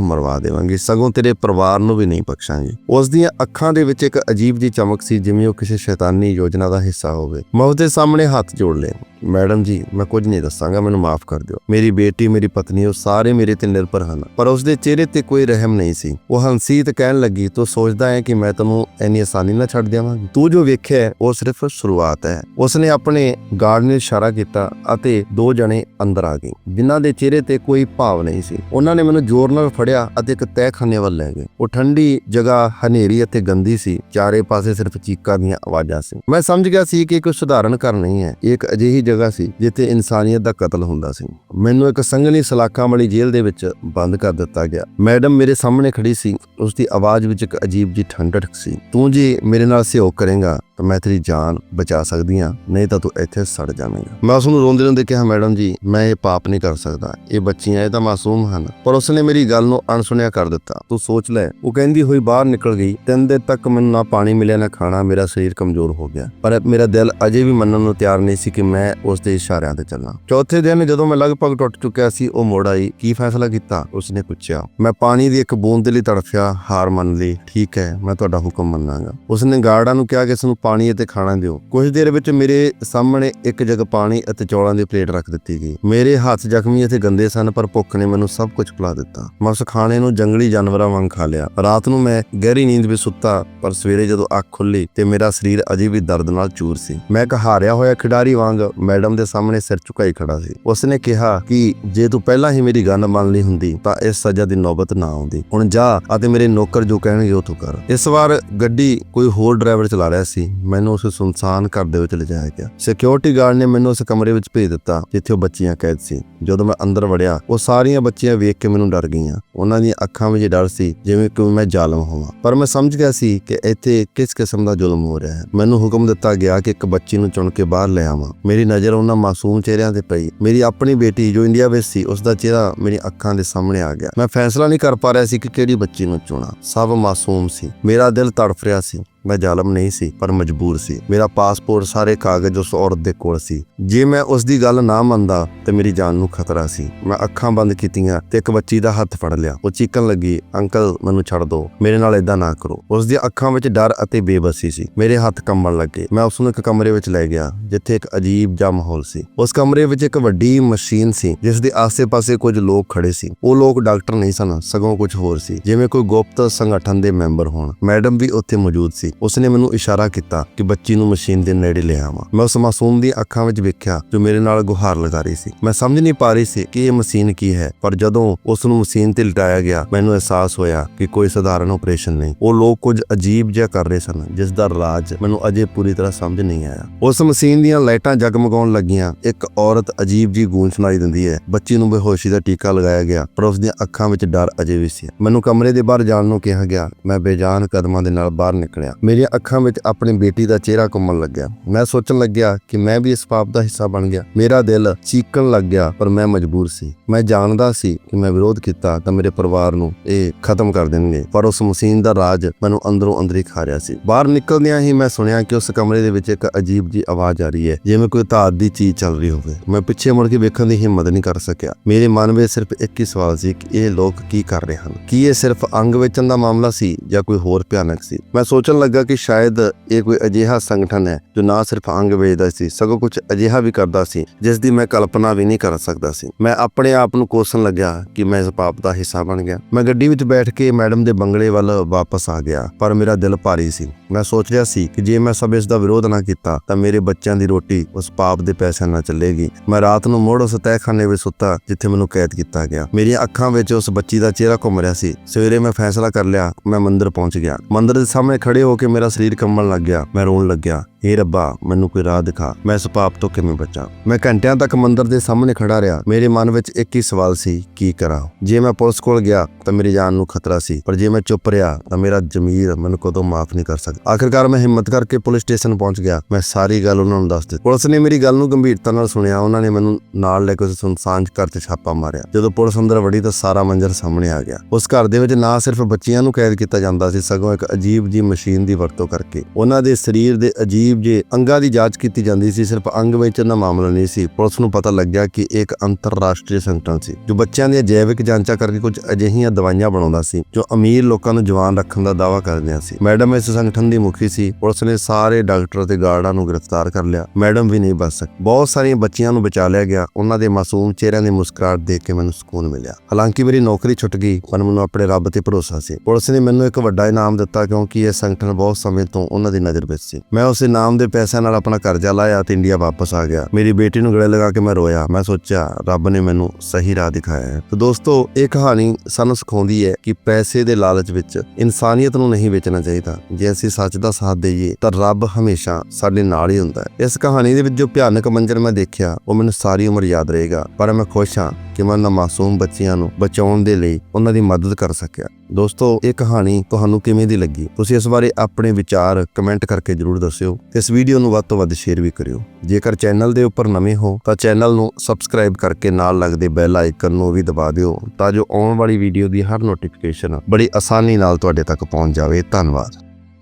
ਮਰਵਾ ਦੇਵਾਂਗੀ, ਸਗੋਂ ਤੇਰੇ ਪਰਿਵਾਰ ਨੂੰ ਵੀ ਨਹੀਂ ਬਖਸ਼ਾਂਗੀ। ਉਸ ਦੀਆਂ ਅੱਖਾਂ ਦੇ ਵਿੱਚ ਇੱਕ ਅਜੀਬ ਜੀ ਚਮਕ ਸੀ, ਜਿਵੇਂ ਉਹ ਕਿਸੇ ਸ਼ੈਤਾਨੀ ਯੋਜਨਾ ਦਾ ਹਿੱਸਾ ਹੋਵੇ। ਮੈਂ ਉਹਦੇ ਸਾਹਮਣੇ ਹੱਥ ਜੋੜ ਲਏ ਮੈਡਮ ਜੀ, ਮੈਂ ਕੁਝ ਨਹੀਂ ਦੱਸਾਂਗਾ, ਮੈਨੂੰ ਮਾਫ ਕਰ ਦਿਓ। ਮੇਰੀ ਬੇਟੀ, ਮੇਰੀ ਪਤਨੀ, ਉਹ ਸਾਰੇ ਮੇਰੇ ਤੇ ਨਿਰਭਰ ਹਨ। ਪਰ ਉਸ ਦੇ ਚਿਹਰੇ ਤੇ ਕੋਈ ਰਹਿਮ ਨਹੀਂ ਸੀ। ਉਹ ਹੰਸੀ ਤੇ ਕਹਿਣ ਲੱਗੀ, ਤੂੰ ਸੋਚਦਾ ਹੈ ਕਿ ਮੈਂ ਤੈਨੂੰ ਇੰਨੀ ਆਸਾਨੀ ਨਾਲ ਛੱਡ ਦੇਵਾਂਗੀ? ਤੂੰ ਜੋ ਵੇਖਿਆ ਉਹ ਸਿਰਫ ਸ਼ੁਰੂਆਤ ਹੈ। ਉਸਨੇ ਆਪਣੇ ਗਾਰਡ ਨੇ ਇਸ਼ਾਰਾ ਕੀਤਾ ਅਤੇ ਦੋ ਜਣੇ ਅੰਦਰ ਆ ਗਏ। ਜਿਨ੍ਹਾਂ ਦੇ ਚਿਹਰੇ ਤੇ ਕੋਈ ਭਾਵ ਨਹੀਂ ਸੀ। ਉਹਨਾਂ ਨੇ ਮੈਨੂੰ ਜ਼ੋਰ ਨਾਲ ਫੜਿਆ ਅਤੇ ਇੱਕ ਤਹਿਖਾਨੇ ਵੱਲ ਲੈ ਗਏ। ਉਹ ਠੰਡੀ ਜਗ੍ਹਾ, ਹਨੇਰੀ ਅਤੇ ਗੰਦੀ ਸੀ। ਚਾਰੇ ਪਾਸੇ ਸਿਰਫ ਚੀਕਾਂ ਦੀਆਂ ਆਵਾਜ਼ਾਂ ਸੀ। ਮੈਂ ਸਮਝ ਗਿਆ ਸੀ ਕਿ ਇਹ ਕੋਈ ਸਧਾਰਨ ਘਰ ਨਹੀਂ ਹੈ। ਇਹ ਇੱਕ ਅਜਿਹੀ ਜਗ੍ਹਾ ਸੀ ਜਿੱਥੇ ਇਨਸਾਨੀਅਤ ਦਾ ਕਤਲ ਹੁੰਦਾ ਸੀ। ਮੈਨੂੰ ਇੱਕ ਸੰਘਣੀ ਸਲਾਖਾਂ ਵਾਲੀ ਜੇਲ੍ਹ ਦੇ ਵਿੱਚ ਬੰਦ ਕਰ ਦਿੱਤਾ ਗਿਆ। ਮੈਡਮ ਮੇਰੇ ਸਾਹਮਣੇ ਖੜੀ ਸੀ। ਉਸ ਦੀ ਆਵਾਜ਼ ਵਿੱਚ ਇੱਕ ਅਜੀਬ ਜਿਹੀ ਠੰਡਕ ਸੀ। ਤੂੰ ਜੀ ਮੇਰੇ ਨਾਲ ਸਹਿਯੋਗ ਕਰੇਗਾ? ਤਾਂ ਮੈਂ ਤੇਰੀ ਜਾਨ ਬਚਾ ਸਕਦੀ ਹਾਂ, ਨਹੀਂ ਤਾਂ ਤੂੰ ਇੱਥੇ ਸੜ ਜਾਵੇਂਗਾ। ਮੈਂ ਉਸ ਨੂੰ ਰੋਂਦੇ ਰੋਂਦੇ ਕਿਹਾ ਮੈਡਮ ਜੀ, ਮੈਂ ਇਹ ਪਾਪ ਨਹੀਂ ਕਰ ਸਕਦਾ। ਇਹ ਬੱਚੀਆਂ, ਇਹ ਤਾਂ ਮਾਸੂਮ ਹਨ। ਪਰ ਉਸਨੇ ਮੇਰੀ ਗੱਲ ਨੂੰ ਅਣਸੁਣਿਆ ਕਰ ਦਿੱਤਾ। ਤੂੰ ਸੋਚ ਲੈ, ਉਹ ਕਹਿੰਦੀ ਹੋਈ ਬਾਹਰ ਨਿਕਲ ਗਈ। ਤਿੰਨ ਦਿਨ ਤੱਕ ਮੈਨੂੰ ਨਾ ਪਾਣੀ ਮਿਲਿਆ, ਨਾ ਖਾਣਾ, ਮੇਰਾ ਸਰੀਰ ਕਮਜ਼ੋਰ ਹੋ ਗਿਆ। ਪਰ ਮੇਰਾ ਦਿਲ ਅਜੇ ਵੀ ਮੰਨਣ ਨੂੰ ਤਿਆਰ ਨਹੀਂ ਸੀ ਕਿ ਮੈਂ ਉਸ ਦੇ ਇਸ਼ਾਰਿਆਂ ਤੇ ਚੱਲਾਂ। ਚੌਥੇ ਦਿਨ ਜਦੋਂ ਮੈਂ ਲਗਭਗ ਟੁੱਟ ਚੁੱਕਿਆ ਸੀ, ਉਹ ਮੋੜ ਆਈ। ਕੀ ਫੈਸਲਾ ਕੀਤਾ? ਉਸਨੇ ਪੁੱਛਿਆ, ਮੈਂ ਪਾਣੀ ਦੀ ਇੱਕ ਬੂੰਦ ਦੇ ਲਈ ਤੜਫਿਆ, ਹਾਰ ਮੰਨ ਲਈ। ਠੀਕ ਹੈ, ਮੈਂ ਤੁਹਾਡਾ ਹੁਕਮ ਮੰਨਾਂਗਾ। ਉਸਨੇ ਗਾਰਡਾਂ ਨੂੰ ਕਿਹਾ ਕਿ ਇਸ ਨੂੰ ਪਾਣੀ ਅਤੇ ਖਾਣਾ ਦਿਓ। ਕੁਝ ਦੇਰ ਵਿੱਚ ਮੇਰੇ ਸਾਹਮਣੇ ਇੱਕ ਜਗ ਪਾਣੀ ਅਤੇ ਚੌਲਾਂ ਦੀ ਪਲੇਟ ਰੱਖ ਦਿੱਤੀ ਗਈ। ਮੇਰੇ ਹੱਥ ਜ਼ਖਮੀ ਅਤੇ ਗੰਦੇ ਸਨ, ਪਰ ਭੁੱਖ ਨੇ ਮੈਨੂੰ ਸਭ ਕੁਝ ਪਿਲਾ ਦਿੱਤਾ। ਮੈਂ ਉਸ ਖਾਣੇ ਨੂੰ ਜੰਗਲੀ ਜਾਨਵਰਾਂ ਵਾਂਗ ਖਾ ਲਿਆ। ਰਾਤ ਨੂੰ ਮੈਂ ਗਹਿਰੀ ਨੀਂਦ ਵਿੱਚ ਸੁੱਤਾ, ਪਰ ਸਵੇਰੇ ਜਦੋਂ ਅੱਖ ਖੁੱਲੀ ਤੇ ਮੇਰਾ ਸਰੀਰ ਅਜੇ ਵੀ ਦਰਦ ਨਾਲ ਚੂਰ ਸੀ। ਮੈਂ ਇੱਕ ਹਾਰਿਆ ਹੋਇਆ ਖਿਡਾਰੀ ਵਾਂਗ ਮੈਡਮ ਦੇ ਸਾਹਮਣੇ ਸਿਰ ਝੁਕਾਈ ਖੜਾ ਸੀ। ਉਸਨੇ ਕਿਹਾ ਕਿ ਜੇ ਤੂੰ ਪਹਿਲਾਂ ਹੀ ਮੇਰੀ ਗੱਲ ਮੰਨ ਲਈ ਹੁੰਦੀ, ਤਾਂ ਇਸ ਸਜ਼ਾ ਦੀ ਨੌਬਤ ਨਾ ਆਉਂਦੀ। ਹੁਣ ਜਾ ਅਤੇ ਮੇਰੇ ਨੌਕਰ ਜੋ ਕਹਿਣਗੇ ਉਹ ਤੂੰ ਕਰ। ਇਸ ਵਾਰ ਗੱਡੀ ਕੋਈ ਹੋਰ ਡਰਾਈਵਰ ਚਲਾ ਰਿਹਾ ਸੀ। ਮੈਨੂੰ ਉਸ ਸੁਨਸਾਨ ਘਰ ਦੇ ਵਿੱਚ ਲਿਜਾਇਆ ਗਿਆ। ਸਿਕਿਉਰਿਟੀ ਗਾਰਡ ਨੇ ਮੈਨੂੰ ਉਸ ਕਮਰੇ ਵਿੱਚ ਭੇਜ ਦਿੱਤਾ, ਜਿੱਥੇ ਉਹ ਬੱਚੀਆਂ ਕੈਦ ਸੀ। ਜਦੋਂ ਮੈਂ ਅੰਦਰ ਵੜਿਆ, ਉਹ ਸਾਰੀਆਂ ਬੱਚੀਆਂ ਵੇਖ ਕੇ ਮੈਨੂੰ ਡਰ ਗਈਆਂ। ਉਹਨਾਂ ਦੀਆਂ ਅੱਖਾਂ ਵਿੱਚ ਡਰ ਸੀ, ਜਿਵੇਂ ਕਿ ਮੈਂ ਜ਼ਾਲਮ ਹੋਵਾਂ। ਪਰ ਮੈਂ ਸਮਝ ਗਿਆ ਸੀ ਕਿ ਇੱਥੇ ਕਿਸ ਕਿਸਮ ਦਾ ਜ਼ੁਲਮ ਹੋ ਰਿਹਾ ਹੈ। ਮੈਨੂੰ ਹੁਕਮ ਦਿੱਤਾ ਗਿਆ ਕਿ ਇੱਕ ਬੱਚੀ ਨੂੰ ਚੁਣ ਕੇ ਬਾਹਰ ਲੈ ਆਵਾਂ। ਮੇਰੀ ਨਜ਼ਰ ਉਹਨਾਂ ਮਾਸੂਮ ਚਿਹਰਿਆਂ ਤੇ ਪਈ। ਮੇਰੀ ਆਪਣੀ ਬੇਟੀ ਜੋ ਇੰਡੀਆ ਵਿੱਚ ਸੀ, ਉਸ ਦਾ ਚਿਹਰਾ ਮੇਰੀ ਅੱਖਾਂ ਦੇ ਸਾਹਮਣੇ ਆ ਗਿਆ। ਮੈਂ ਫੈਸਲਾ ਨਹੀਂ ਕਰ ਪਾ ਰਿਹਾ ਸੀ ਕਿ ਕਿਹੜੀ ਬੱਚੀ ਨੂੰ ਚੁਣਾ। ਸਭ ਮਾਸੂਮ ਸੀ। ਮੇਰਾ ਦਿਲ ਤੜਫ ਰਿਹਾ ਸੀ। ਮੈਂ ਜ਼ਾਲਮ ਨਹੀਂ ਸੀ, ਪਰ ਮਜਬੂਰ ਸੀ। ਮੇਰਾ ਪਾਸਪੋਰਟ ਸਾਰੇ ਕਾਗਜ਼ ਉਸ ਔਰਤ ਦੇ ਕੋਲ ਸੀ। ਜੇ ਮੈਂ ਉਸ ਦੀ ਗੱਲ ਨਾ ਮੰਨਦਾ, ਤੇ ਮੇਰੀ ਜਾਨ ਨੂੰ ਖਤਰਾ ਸੀ। ਮੈਂ ਅੱਖਾਂ ਬੰਦ ਕੀਤੀਆਂ ਤੇ ਇੱਕ ਬੱਚੀ ਦਾ ਹੱਥ ਫੜ ਲਿਆ। ਉਹ ਚੀਕਣ ਲੱਗੀ, ਅੰਕਲ, ਮੈਨੂੰ ਛੱਡ ਦਿਓ ਮੇਰੇ ਨਾਲ ਇਦਾਂ ਨਾ ਕਰੋ। ਉਸ ਦੀਆਂ ਅੱਖਾਂ ਵਿੱਚ ਡਰ ਅਤੇ ਬੇਬਸੀ ਸੀ। ਮੇਰੇ ਹੱਥ ਕੰਬਣ ਲੱਗੇ। ਮੈਂ ਉਸ ਨੂੰ ਇੱਕ ਕਮਰੇ ਵਿੱਚ ਲੈ ਗਿਆ, ਜਿੱਥੇ ਇੱਕ ਅਜੀਬ ਜਿਹਾ ਮਾਹੌਲ ਸੀ। ਉਸ ਕਮਰੇ ਵਿੱਚ ਇੱਕ ਵੱਡੀ ਮਸ਼ੀਨ ਸੀ, ਜਿਸ ਦੇ ਆਸ-ਪਾਸੇ ਕੁਝ ਲੋਕ ਖੜੇ ਸੀ। ਉਹ ਲੋਕ ਡਾਕਟਰ ਨਹੀਂ ਸਨ, ਸਗੋਂ ਕੁਝ ਹੋਰ ਸੀ। ਜਿਵੇਂ ਕੋਈ ਗੁਪਤ ਸੰਗਠਨ ਦੇ ਮੈਂਬਰ ਹੋਣ। ਮੈਡਮ ਵੀ ਉੱਥੇ ਮੌਜੂਦ ਸੀ। ਉਸਨੇ ਮੈਨੂੰ ਇਸ਼ਾਰਾ ਕੀਤਾ ਕਿ ਬੱਚੀ ਨੂੰ ਮਸ਼ੀਨ ਦੇ ਨੇੜੇ ਲਿਆਵਾਂ ਮੈਂ ਉਸ ਮਾਸੂਮ ਦੀ ਅੱਖਾਂ ਵਿੱਚ ਵੇਖਿਆ ਜੋ ਮੇਰੇ ਨਾਲ ਗੁਹਾਰ ਲਗਾ ਰਹੀ ਸੀ। ਮੈਂ ਸਮਝ ਨਹੀਂ ਪਾ ਰਹੀ ਸੀ ਕਿ ਇਹ ਮਸ਼ੀਨ ਕੀ ਹੈ, ਪਰ ਜਦੋਂ ਉਸ ਨੂੰ ਮਸ਼ੀਨ ਤੇ ਲਿਟਾਇਆ ਗਿਆ, ਮੈਨੂੰ ਅਹਿਸਾਸ ਹੋਇਆ ਕਿ ਕੋਈ ਸਧਾਰਨ ਆਪਰੇਸ਼ਨ ਨਹੀਂ। ਉਹ ਲੋਕ ਕੁਝ ਅਜੀਬ ਜਿਹਾ ਕਰ ਰਹੇ ਸਨ, ਜਿਸ ਦਾ ਰਾਜ ਮੈਨੂੰ ਅਜੇ ਪੂਰੀ ਤਰ੍ਹਾਂ ਸਮਝ ਨਹੀਂ ਆਇਆ। ਉਸ ਮਸ਼ੀਨ ਦੀਆਂ ਲਾਈਟਾਂ ਜਗਮਗਾਉਣ ਲੱਗੀਆਂ। ਇੱਕ ਔਰਤ ਅਜੀਬ ਜੀ ਗੂੰਜ ਸੁਣਾਈ ਦਿੰਦੀ ਹੈ। ਬੱਚੀ ਨੂੰ ਬੇਹੋਸ਼ੀ ਦਾ ਟੀਕਾ ਲਗਾਇਆ ਗਿਆ, ਪਰ ਉਸ ਦੀਆਂ ਅੱਖਾਂ ਵਿੱਚ ਡਰ ਅਜੇ ਵੀ ਸੀ। ਮੈਨੂੰ ਕਮਰੇ ਦੇ ਬਾਹਰ ਜਾਣ ਨੂੰ ਕਿਹਾ ਗਿਆ। ਮੈਂ ਬੇਜਾਨ ਕਦਮਾਂ ਦੇ ਨਾਲ ਬਾਹਰ ਨਿਕਲਿਆ। ਮੇਰੀਆਂ ਅੱਖਾਂ ਵਿੱਚ ਆਪਣੀ ਬੇਟੀ ਦਾ ਚਿਹਰਾ ਘੁੰਮਣ ਲੱਗਿਆ। ਮੈਂ ਸੋਚਣ ਲੱਗਿਆ ਕਿ ਮੈਂ ਵੀ ਇਸ ਪਾਪ ਦਾ ਹਿੱਸਾ ਬਣ ਗਿਆ। ਮੇਰਾ ਦਿਲ ਚੀਕਣ ਲੱਗ ਗਿਆ, ਪਰ ਮੈਂ ਮਜਬੂਰ ਸੀ। ਮੈਂ ਜਾਣਦਾ ਸੀ ਕਿ ਮੈਂ ਵਿਰੋਧ ਕੀਤਾ ਤਾਂ ਮੇਰੇ ਪਰਿਵਾਰ ਨੂੰ ਇਹ ਖਤਮ ਕਰ ਦੇਣਗੇ। ਪਰ ਉਸ ਮਸ਼ੀਨ ਦਾ ਰਾਜ ਮੈਨੂੰ ਅੰਦਰੋਂ ਅੰਦਰ ਹੀ ਖਾ ਰਿਹਾ ਸੀ। ਬਾਹਰ ਨਿਕਲਦਿਆਂ ਹੀ ਮੈਂ ਸੁਣਿਆ ਕਿ ਉਸ ਕਮਰੇ ਦੇ ਵਿੱਚ ਇੱਕ ਅਜੀਬ ਜੀ ਆਵਾਜ਼ ਆ ਰਹੀ ਹੈ, ਜਿਵੇਂ ਕੋਈ ਧਾਤ ਦੀ ਚੀਜ਼ ਚੱਲ ਰਹੀ ਹੋਵੇ। ਮੈਂ ਪਿੱਛੇ ਮੁੜ ਕੇ ਵੇਖਣ ਦੀ ਹਿੰਮਤ ਨਹੀਂ ਕਰ ਸਕਿਆ। ਮੇਰੇ ਮਨ ਵਿੱਚ ਸਿਰਫ ਇੱਕ ਹੀ ਸਵਾਲ ਸੀ ਕਿ ਇਹ ਲੋਕ ਕੀ ਕਰ ਰਹੇ ਹਨ? ਕੀ ਇਹ ਸਿਰਫ ਅੰਗ ਵੇਚਣ ਦਾ ਮਾਮਲਾ ਸੀ ਜਾਂ ਕੋਈ ਹੋਰ ਭਿਆਨਕ ਸੀ? ਮੈਂ ਸੋਚਣ ਲੱਗਾ ਲੱਗਾ ਕਿ ਸ਼ਾਇਦ ਇਹ ਕੋਈ ਅਜਿਹਾ ਸੰਗਠਨ ਹੈ ਜੋ ਨਾ ਸਿਰਫ ਅੰਗ ਵੇਚਦਾ ਸੀ, ਸਗੋਂ ਕੁਝ ਅਜਿਹਾ ਵੀ ਕਰਦਾ ਸੀ, ਜਿਸ ਦੀ ਮੈਂ ਕਲਪਨਾ ਵੀ ਨਹੀਂ ਕਰ ਸਕਦਾ ਸੀ। ਮੈਂ ਆਪਣੇ ਆਪ ਨੂੰ ਕੋਸਣ ਲੱਗਿਆ ਕਿ ਮੈਂ ਇਸ ਪਾਪ ਦਾ ਹਿੱਸਾ ਬਣ ਗਿਆ। ਮੈਂ ਗੱਡੀ ਵਿੱਚ ਬੈਠ ਕੇ ਮੈਡਮ ਦੇ ਬੰਗਲੇ ਵੱਲ ਵਾਪਸ ਆ ਗਿਆ, ਪਰ ਮੇਰਾ ਦਿਲ ਭਾਰੀ ਸੀ। ਮੈਂ ਸੋਚ ਰਿਹਾ ਸੀ ਕਿ ਜੇ ਮੈਂ ਸਭ ਇਸ ਦਾ ਵਿਰੋਧ ਨਾ ਕੀਤਾ, ਤਾਂ ਮੇਰੇ ਬੱਚਿਆਂ ਦੀ ਰੋਟੀ ਉਸ ਪਾਪ ਦੇ ਪੈਸਿਆਂ ਨਾਲ ਚੱਲੇਗੀ। ਮੈਂ ਰਾਤ ਨੂੰ ਮੁੜ ਉਸ ਤਹਿਖਾਨੇ ਵਿੱਚ ਸੁੱਤਾ, ਜਿੱਥੇ ਮੈਨੂੰ ਕੈਦ ਕੀਤਾ ਗਿਆ। ਮੇਰੀਆਂ ਅੱਖਾਂ ਵਿੱਚ ਉਸ ਬੱਚੀ ਦਾ ਚਿਹਰਾ ਘੁੰਮ ਰਿਹਾ ਸੀ। ਸਵੇਰੇ ਮੈਂ ਫੈਸਲਾ ਕਰ ਲਿਆ, ਮੈਂ ਮੰਦਿਰ ਪਹੁੰਚ ਗਿਆ। ਮੰਦਿਰ ਦੇ ਸਾਹਮਣੇ ਖੜੇ ਹੋ ਕੇ ਮੇਰਾ ਸਰੀਰ ਕੰਬਣ ਲੱਗ ਗਿਆ। ਮੈਂ ਰੋਣ ਲੱਗਿਆ ਏ ਰੱਬਾ, ਮੈਨੂੰ ਕੋਈ ਰਾਹ ਦਿਖਾ। ਮੈਂ ਇਸ ਪਾਪ ਤੋਂ ਕਿਵੇਂ ਬਚਾਂ? ਮੈਂ ਘੰਟਿਆਂ ਤੱਕ ਮੰਦਰ ਦੇ ਸਾਹਮਣੇ ਖੜਾ ਰਿਹਾ। ਮੇਰੇ ਮਨ ਵਿੱਚ ਇੱਕ ਹੀ ਸਵਾਲ ਸੀ, ਕੀ ਕਰਾਂ? ਜੇ ਮੈਂ ਪੁਲਿਸ ਕੋਲ ਗਿਆ, ਤਾਂ ਮੇਰੀ ਜਾਨ ਨੂੰ ਖਤਰਾ ਸੀ। ਪਰ ਜੇ ਮੈਂ ਚੁੱਪ ਰਿਹਾ, ਤਾਂ ਮੇਰਾ ਜ਼ਮੀਰ ਮੈਨੂੰ ਕਦੋਂ ਮਾਫ ਨਹੀਂ ਕਰ ਸਕਦਾ। ਆਖਿਰਕਾਰ ਮੈਂ ਹਿੰਮਤ ਕਰਕੇ ਪੁਲਿਸ ਸਟੇਸ਼ਨ ਪਹੁੰਚ ਗਿਆ। ਮੈਂ ਸਾਰੀ ਗੱਲ ਉਹਨਾਂ ਨੂੰ ਦੱਸ ਦਿੱਤੀ। ਪੁਲਿਸ ਨੇ ਮੇਰੀ ਗੱਲ ਨੂੰ ਗੰਭੀਰਤਾ ਨਾਲ ਸੁਣਿਆ। ਉਹਨਾਂ ਨੇ ਮੈਨੂੰ ਨਾਲ ਲੈ ਕੇ ਉਸ ਸੁਨਸਾਨ ਘਰ ਤੇ ਛਾਪਾ ਮਾਰਿਆ। ਜਦੋਂ ਪੁਲਿਸ ਅੰਦਰ ਵੜੀ ਤਾਂ ਸਾਰਾ ਮੰਜ਼ਰ ਸਾਹਮਣੇ ਆ ਗਿਆ। ਉਸ ਘਰ ਦੇ ਵਿੱਚ ਨਾ ਸਿਰਫ ਬੱਚਿਆਂ ਨੂੰ ਕੈਦ ਕੀਤਾ ਜਾਂਦਾ ਸੀ, ਸਗੋਂ ਇੱਕ ਅਜੀਬ ਜੀ ਮਸ਼ੀਨ ਦੀ ਵਰਤੋਂ ਕਰਕੇ। ਉਹਨਾਂ ਦੇ ਸਰੀਰ ਦੇ ਅਜੀਬ ਜੇ ਅੰਗਾਂ ਦੀ ਜਾਂਚ ਕੀਤੀ ਜਾਂਦੀ ਸੀ, ਸਿਰਫ ਅੰਗ ਵੇਚਣ ਦਾ ਮਾਮਲਾ ਨਹੀਂ ਸੀ। ਪੁਲਿਸ ਨੂੰ ਪਤਾ ਲੱਗਿਆ ਕਿ ਇਹ ਇੱਕ ਅੰਤਰਰਾਸ਼ਟਰੀ ਸੰਗਠਨ ਸੀ, ਜੋ ਬੱਚਿਆਂ ਦੀਆਂ ਜੈਵਿਕ ਜਾਂਚਾਂ ਕਰਕੇ ਕੁਝ ਅਜਿਹੀਆਂ ਦਵਾਈਆਂ ਬਣਾਉਂਦਾ ਸੀ, ਜੋ ਅਮੀਰ ਲੋਕਾਂ ਨੂੰ ਜਵਾਨ ਰੱਖਣ ਦਾ ਦਾਅਵਾ ਕਰਦਿਆਂ ਸੀ। ਮੈਡਮ ਇਸ ਸੰਗਠਨ ਦੀ ਮੁਖੀ ਸੀ, ਪੁਲਿਸ ਨੇ ਸਾਰੇ ਡਾਕਟਰ ਤੇ ਗਾਰਡਾਂ ਨੂੰ ਗ੍ਰਿਫਤਾਰ ਕਰ ਲਿਆ। ਮੈਡਮ ਵੀ ਨਹੀਂ ਬਚ ਸਕੀ। ਬਹੁਤ ਸਾਰੀਆਂ ਬੱਚੀਆਂ ਨੂੰ ਬਚਾ ਲਿਆ ਗਿਆ। ਉਹਨਾਂ ਦੇ ਮਾਸੂਮ ਚਿਹਰਿਆਂ ਦੀ ਮੁਸਕਰਾਹਟ ਦੇਖ ਕੇ ਮੈਨੂੰ ਸਕੂਨ ਮਿਲਿਆ। ਹਾਲਾਂਕਿ ਮੇਰੀ ਨੌਕਰੀ ਛੁੱਟ ਗਈ, ਪਰ ਮੈਨੂੰ ਆਪਣੇ ਰੱਬ ਤੇ ਭਰੋਸਾ ਸੀ। ਪੁਲਿਸ ਨੇ ਮੈਨੂੰ ਇੱਕ ਵੱਡਾ ਇਨਾਮ ਦਿੱਤਾ ਕਿਉਂਕਿ ਇਹ ਸੰਗਠਨ ਬਹੁਤ ਸਮੇਂ ਤੋਂ ਉਹਨਾਂ ਦੀ ਨਜ਼ਰ ਵਿੱਚ ਸੀ। ਮੈਂ ਉਸ ਇਨਾਮ ਦੇ ਪੈਸਿਆਂ ਨਾਲ ਆਪਣਾ ਕਰਜ਼ਾ ਲਾਇਆ ਤੇ ਇੰਡੀਆ ਵਾਪਸ ਆ ਗਿਆ। ਮੇਰੀ ਬੇਟੀ ਨੂੰ ਗਲੇ ਲਗਾ ਕੇ ਮੈਂ ਰੋਇਆ। ਮੈਂ ਸੋਚਿਆ, ਰੱਬ ਨੇ ਮੈਨੂੰ ਸਹੀ ਰਾਹ ਦਿਖਾਇਆ ਹੈ। ਤੇ ਦੋਸਤੋ, ਇਹ ਕਹਾਣੀ ਸਾਨੂੰ ਸਿਖਾਉਂਦੀ ਹੈ ਕਿ ਪੈਸੇ ਦੇ ਲਾਲਚ ਵਿੱਚ ਇਨਸਾਨੀਅਤ ਨੂੰ ਨਹੀਂ ਵੇਚਣਾ ਚਾਹੀਦਾ। ਜੇ ਅਸੀਂ ਸੱਚ ਦਾ ਸਾਥ ਦੇਈਏ ਤਾਂ ਰੱਬ ਹਮੇਸ਼ਾ ਸਾਡੇ ਨਾਲ ਹੀ ਹੁੰਦਾ ਹੈ। ਇਸ ਕਹਾਣੀ ਦੇ ਵਿੱਚ ਜੋ ਭਿਆਨਕ ਮੰਜ਼ਰ ਮੈਂ ਦੇਖਿਆ, ਉਹ ਮੈਨੂੰ ਸਾਰੀ ਉਮਰ ਯਾਦ ਰਹੇਗਾ, ਪਰ ਮੈਂ ਖੁਸ਼ ਹਾਂ ਕਿ ਮੈਂ ਉਹਨਾਂ ਮਾਸੂਮ ਬੱਚਿਆਂ ਨੂੰ ਬਚਾਉਣ ਦੇ ਲਈ ਉਹਨਾਂ ਦੀ ਮਦਦ ਕਰ ਸਕਿਆ। ਦੋਸਤੋ, ਇਹ ਕਹਾਣੀ ਤੁਹਾਨੂੰ ਕਿਵੇਂ ਦੀ ਲੱਗੀ? ਤੁਸੀਂ ਇਸ ਬਾਰੇ ਆਪਣੇ ਵਿਚਾਰ ਕਮੈਂਟ ਕਰਕੇ ਜਰੂਰ ਦੱਸਿਓ ਇਸ ਵੀਡੀਓ ਨੂੰ ਵੱਧ ਤੋਂ ਵੱਧ ਸ਼ੇਅਰ ਵੀ ਕਰਿਓ। ਜੇਕਰ ਚੈਨਲ ਦੇ ਉੱਪਰ ਨਵੇਂ ਹੋ, ਤਾਂ ਚੈਨਲ ਨੂੰ ਸਬਸਕ੍ਰਾਈਬ ਕਰਕੇ ਨਾਲ ਲੱਗਦੇ ਬੈਲ ਆਈਕਨ ਨੂੰ ਵੀ ਦਬਾ ਦਿਓ, ਤਾਂ ਜੋ ਆਉਣ ਵਾਲੀ ਵੀਡੀਓ ਦੀ ਹਰ ਨੋਟੀਫਿਕੇਸ਼ਨ ਬੜੀ ਆਸਾਨੀ ਨਾਲ ਤੁਹਾਡੇ ਤੱਕ ਪਹੁੰਚ ਜਾਵੇ। ਧੰਨਵਾਦ।